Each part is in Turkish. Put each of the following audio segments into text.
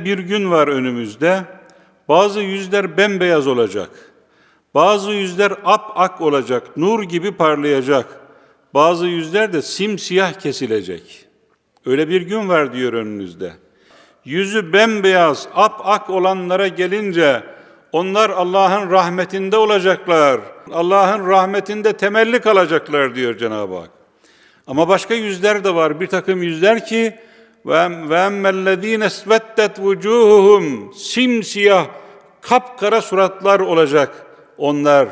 Bir gün var önümüzde. Bazı yüzler bembeyaz olacak. Bazı yüzler ap-ak olacak, nur gibi parlayacak. Bazı yüzler de simsiyah kesilecek. Öyle bir gün var diyor önünüzde. Yüzü bembeyaz, ap-ak olanlara gelince onlar Allah'ın rahmetinde olacaklar. Allah'ın rahmetinde temelli kalacaklar diyor Cenab-ı Hak. Ama başka yüzler de var. Bir takım yüzler ki ve emmellezine svettet vucuhuhum simsiyah kapkara suratlar olacak onlar.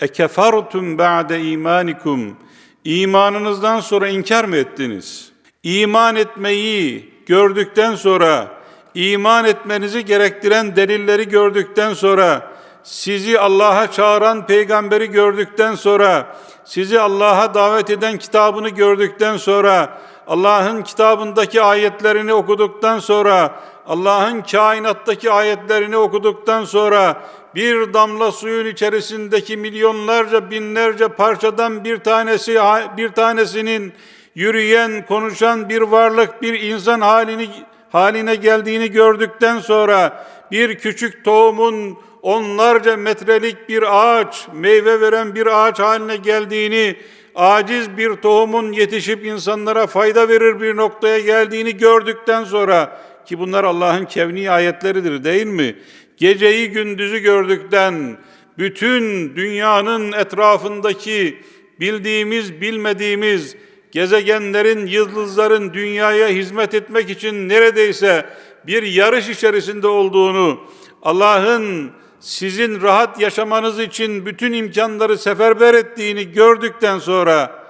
Ekefertum ba'de imanikum. İmanınızdan sonra inkar mı ettiniz? İman etmeyi gördükten sonra, iman etmenizi gerektiren delilleri gördükten sonra, sizi Allah'a çağıran peygamberi gördükten sonra, sizi Allah'a davet eden kitabını gördükten sonra, Allah'ın kitabındaki ayetlerini okuduktan sonra, Allah'ın kainattaki ayetlerini okuduktan sonra, bir damla suyun içerisindeki milyonlarca binlerce parçadan bir tanesi bir tanesinin yürüyen, konuşan bir varlık, bir insan halini haline geldiğini gördükten sonra bir küçük tohumun onlarca metrelik bir ağaç, meyve veren bir ağaç haline geldiğini, aciz bir tohumun yetişip insanlara fayda verir bir noktaya geldiğini gördükten sonra ki bunlar Allah'ın kevni ayetleridir değil mi? Geceyi gündüzü gördükten, bütün dünyanın etrafındaki bildiğimiz, bilmediğimiz gezegenlerin, yıldızların dünyaya hizmet etmek için neredeyse bir yarış içerisinde olduğunu, Allah'ın sizin rahat yaşamanız için bütün imkanları seferber ettiğini gördükten sonra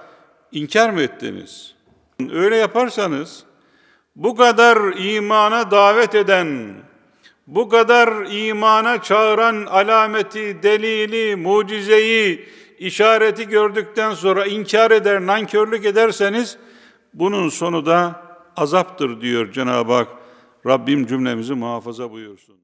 inkar mı ettiniz? Öyle yaparsanız bu kadar imana davet eden, bu kadar imana çağıran alameti, delili, mucizeyi, işareti gördükten sonra inkar eder, nankörlük ederseniz bunun sonu da azaptır diyor Cenab-ı Hak. Rabbim cümlemizi muhafaza buyursun.